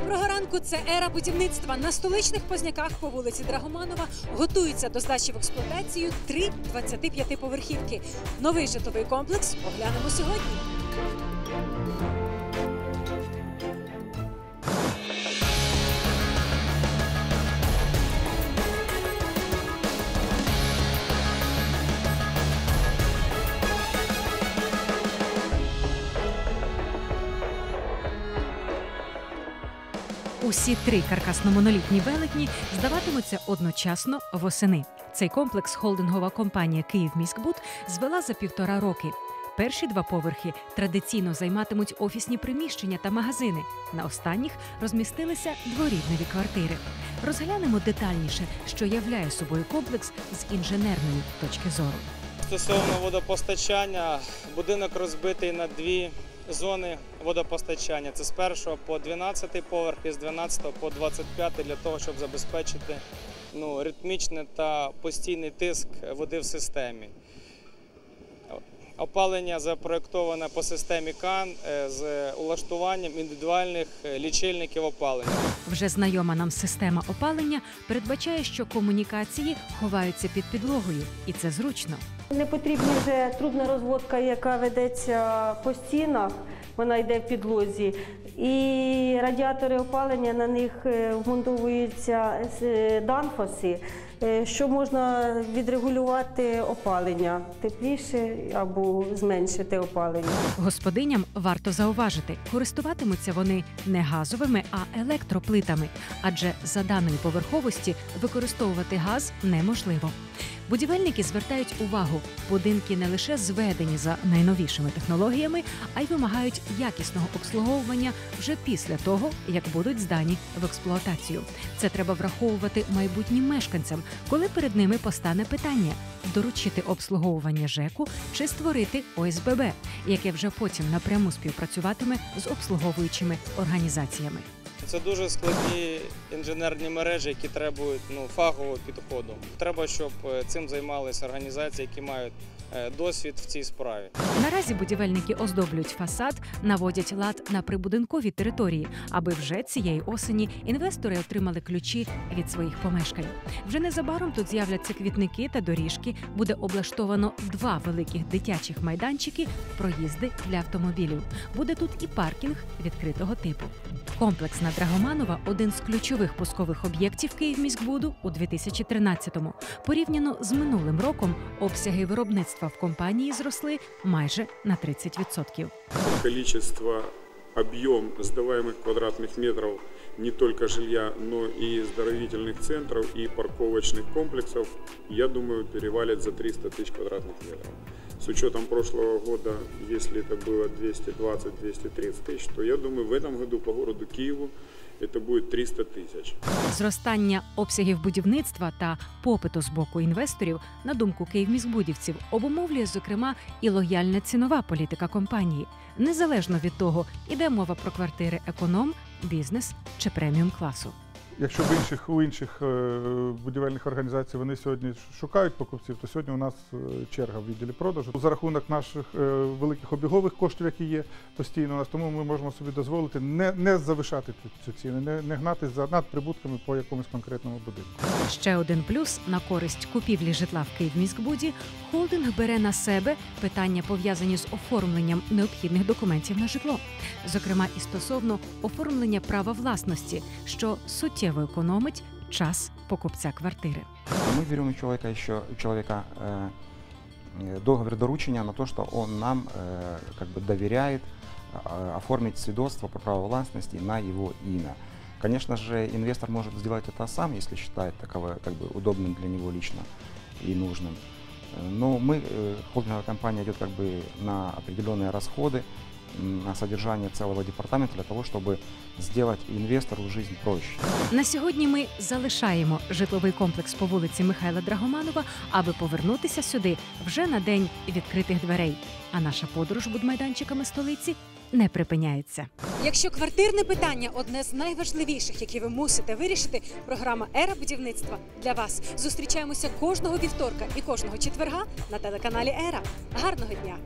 Доброго ранку. Це ера будівництва. На столичних позняках по вулиці Драгоманова готуються до здачі в експлуатацію три 25-поверхівки. Новий житловий комплекс оглянемо сьогодні. Усі три каркасно-монолітні велетні здаватимуться одночасно восени. Цей комплекс холдингова компанія «Київміськбуд» звела за півтора роки. Перші два поверхи традиційно займатимуть офісні приміщення та магазини. На останніх розмістилися дворівневі квартири. Розглянемо детальніше, що являє собою комплекс з інженерної точки зору. Стосовно водопостачання, будинок розбитий на дві зони водопостачання. Це з 1 по 12 поверх і з 12 по 25 для того, щоб забезпечити ну, ритмічний та постійний тиск води в системі. Опалення запроєктоване по системі КАН е, з улаштуванням індивідуальних е, лічильників опалення. Вже знайома нам система опалення передбачає, що комунікації ховаються під підлогою, і це зручно. Не потрібна вже трубна розводка, яка ведеться по стінах, вона йде в підлозі. І радіатори опалення на них е, вмонтовуються е, данфоси, е, що можна відрегулювати опалення тепліше або зменшити опалення. Господиням варто зауважити, користуватимуться вони не газовими, а електроплитами, адже за даної поверховості використовувати газ неможливо. Будівельники звертають увагу, будинки не лише зведені за найновішими технологіями, а й вимагають якісного обслуговування вже після того, як будуть здані в експлуатацію. Це треба враховувати майбутнім мешканцям, коли перед ними постане питання доручити обслуговування ЖЕКу чи створити ОСББ, яке вже потім напряму співпрацюватиме з обслуговуючими організаціями. Це дуже складні інженерні мережі, які требують ну, фахового підходу. Треба, щоб е, цим займалися організації, які мають е, досвід в цій справі. Наразі будівельники оздоблюють фасад, наводять лад на прибудинкові території, аби вже цієї осені інвестори отримали ключі від своїх помешкань. Вже незабаром тут з'являться квітники та доріжки. Буде облаштовано два великих дитячих майданчики, проїзди для автомобілів. Буде тут і паркінг відкритого типу. Комплекс на Драгоманова один з ключових пускових об'єктів Київміськбуду у 2013-му. Порівняно з минулим роком обсяги виробництва в компанії зросли майже на 30%. количество, объем сдаваемых квадратных метров не только жилья, но и оздоровительных центров и парковочных комплексов, я думаю, перевалит за 300 тысяч квадратных метров. С учетом прошлого года, если это было 220-230 тысяч, то я думаю, в этом году по городу Киеву это будет 300 тысяч. Зростання обсягів будівництва та попиту з боку інвесторів, на думку київміськбудівців, обумовлює зокрема і лояльна цінова політика компанії, незалежно від того, іде мова про квартири економ, бізнес чи преміум класу. Якщо в інших у інших е, будівельних організацій вони сьогодні шукають покупців, то сьогодні у нас е, черга в відділі продажу за рахунок наших е, великих обігових коштів, які є постійно у нас. Тому ми можемо собі дозволити не, не завишати цю, ціну, не, не гнатись за надприбутками по якомусь конкретному будинку. Ще один плюс на користь купівлі житла в Київміськбуді холдинг бере на себе питання пов'язані з оформленням необхідних документів на житло, зокрема і стосовно оформлення права власності, що суттєво економить час покупця квартири. Мы берем у человека еще у человека э, договор доручения на то, что он нам э, как бы доверяет оформить свидетельство по праву властности на его имя. Конечно же, инвестор может сделать это сам, если считает таковое как бы удобным для него лично и нужным. Э, Но мы, э, холдинговая компания идет как бы на определенные расходы, на содержание целого департамента для того, чтобы сделать инвестору жизнь проще. На сьогодні ми залишаємо житловий комплекс по вулиці Михайла Драгоманова, аби повернутися сюди вже на день відкритих дверей. А наша подорож будмайданчиками столиці не припиняється. Якщо квартирне питання одне з найважливіших, які ви мусите вирішити, програма Ера будівництва для вас. Зустрічаємося кожного вівторка і кожного четверга на телеканалі Ера. Гарного дня!